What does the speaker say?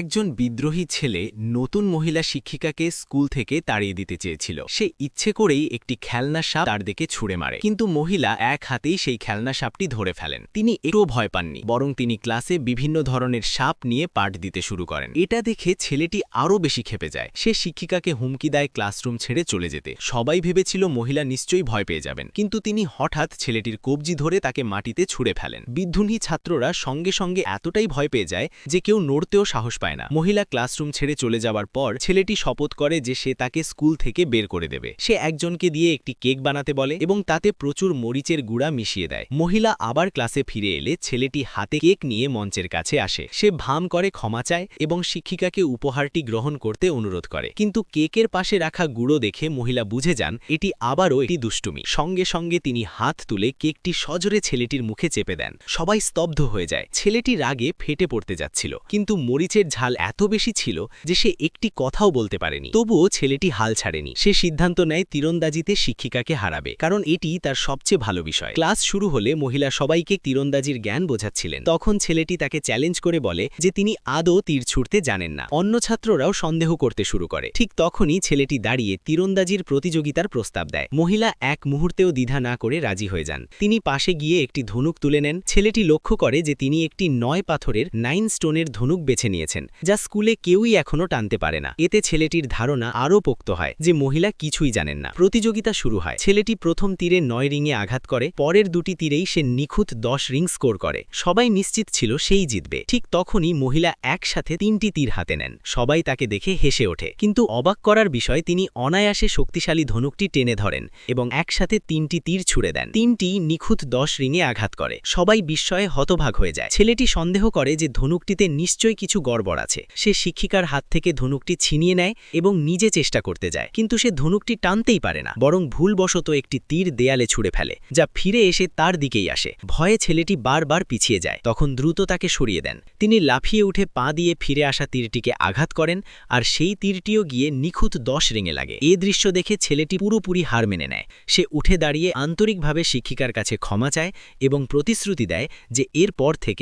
একজন বিদ্রোহী ছেলে নতুন মহিলা শিক্ষিকাকে স্কুল থেকে তাড়িয়ে দিতে চেয়েছিল। সে ইচ্ছে করেই একটি খেলনা সাপ তার দিকে ছুড়ে মারে। কিন্তু মহিলা এক হাতেই সেই খেলনা সাপটি ধরে ফেলেন। তিনি একটুও ভয় পাননি, বরং তিনি ক্লাসে বিভিন্ন ধরনের সাপ নিয়ে পাঠ দিতে শুরু করেন। এটা দেখে ছেলেটি আরও বেশি খেপে যায়। সে শিক্ষিকাকে হুমকি দেয় ক্লাসরুম ছেড়ে চলে যেতে। সবাই ভেবেছিল মহিলা নিশ্চয়ই ভয় পেয়ে যাবেন। কিন্তু তিনি হঠাৎ ছেলেটির কবজি ধরে তাকে মাটিতে ছুঁড়ে ফেলেন। বিদ্রোহী ছাত্ররা সঙ্গে সঙ্গে এতটাই ভয় পেয়ে যায় যে কেউ নড়তেও সাহস পায় না। মহিলা ক্লাসরুম ছেড়ে চলে যাওয়ার পর ছেলেটি শপথ করে যে সে তাকে স্কুল থেকে বের করে দেবে। সে একজনকে দিয়ে একটি কেক বানাতে বলে এবং তাতে প্রচুর মরিচের গুঁড়া মিশিয়ে দেয়। মহিলা আবার ক্লাসে ফিরে এলে ছেলেটি হাতে কেক নিয়ে মঞ্চের কাছে আসে। সে ভাম করে, ক্ষমা চায় এবং শিক্ষিকাকে উপহারটি গ্রহণ করতে অনুরোধ করে। কিন্তু কেকের পাশে রাখা গুঁড়ো দেখে মহিলা বুঝে যান, এটি আবারও একটি দুষ্টুমি। সঙ্গে সঙ্গে তিনি হাত তুলে কেকটি সজোরে ছেলেটির মুখে চেপে দেন। সবাই স্তব্ধ হয়ে যায়। ছেলেটি রাগে ফেটে পড়তে যাচ্ছিল। কিন্তু মরিচের ঝাল এত বেশি ছিল যে সে একটি কথাও বলতে পারেনি। তবুও ছেলেটি হাল ছাড়েনি। সে সিদ্ধান্ত নেয় তীরন্দাজিতে শিক্ষিকাকে হারাবে, কারণ এটি তার সবচেয়ে ভালো বিষয়। ক্লাস শুরু হলে মহিলা সবাইকে তীরন্দাজির জ্ঞান বোঝাচ্ছিলেন। তখন ছেলেটি তাকে চ্যালেঞ্জ করে বলে যে তিনি আদৌ তীর ছুটতে জানেন না। অন্য ছাত্ররাও সন্দেহ করতে শুরু করে। ঠিক তখনই ছেলেটি দাঁড়িয়ে তীরন্দাজির প্রতিযোগিতার প্রস্তাব দেয়। মহিলা এক মুহূর্তেও দ্বিধা না করে রাজি হয়ে যান। তিনি পাশে গিয়ে একটি ধনুক তুলে নেন। ছেলেটি লক্ষ্য করে যে তিনি একটি নয় পাথরের নাইন স্টোনের ধনুক বেছে নিয়েছেন। যা স্কুলে কেউই এখনও টানতে পারে না। এতে ছেলেটির ধারণা আরও পোক্ত হয় যে মহিলা কিছুই জানেন না। প্রতিযোগিতা শুরু হয়। ছেলেটি প্রথম তীরে নয় রিংয়ে আঘাত করে, পরের দুটি তীরেই সে নিখুঁত দশ রিং স্কোর করে। সবাই নিশ্চিত ছিল সেই জিতবে। ঠিক তখনই মহিলা একসাথে তিনটি তীর হাতে নেন। সবাই তাকে দেখে হেসে ওঠে। কিন্তু অবাক করার বিষয়, তিনি অনায়াসে শক্তিশালী ধনুকটি টেনে ধরেন এবং একসাথে তিনটি তীর ছুড়ে দেন। তিনটি নিখুঁত দশ রিংয়ে আঘাত করে। সবাই বিস্ময়ে হতভাগ হয়ে যায়। ছেলেটি সন্দেহ করে যে ধনুকটিতে নিশ্চয়ই কিছু গড়বড় আছে। সে শিক্ষিকার হাত থেকে ধনুকটি ছিনিয়ে নেয় এবং নিজে চেষ্টা করতে যায়। কিন্তু সে ধনুকটি টানতেই পারে না, বরং ভুলবশত একটি তীর দেয়ালে ছুড়ে ফেলে, যা ফিরে এসে তার দিকেই আসে। ভয়ে ছেলেটি বারবার পিছিয়ে যায়, তখন দ্রুত তাকে সরিয়ে দেন। তিনি লাফিয়ে উঠে পা দিয়ে ফিরে আসা তীরটিকে আঘাত করেন, আর সেই তীরটিও গিয়ে নিখুঁত দশ রেঙে লাগে। এ দৃশ্য দেখে ছেলেটি পুরোপুরি হার মেনে নেয়। সে উঠে দাঁড়িয়ে আন্তরিকভাবে শিক্ষিকার কাছে ক্ষমা চায় এবং প্রতিশ্রুতি দেয় যে এরপর থেকে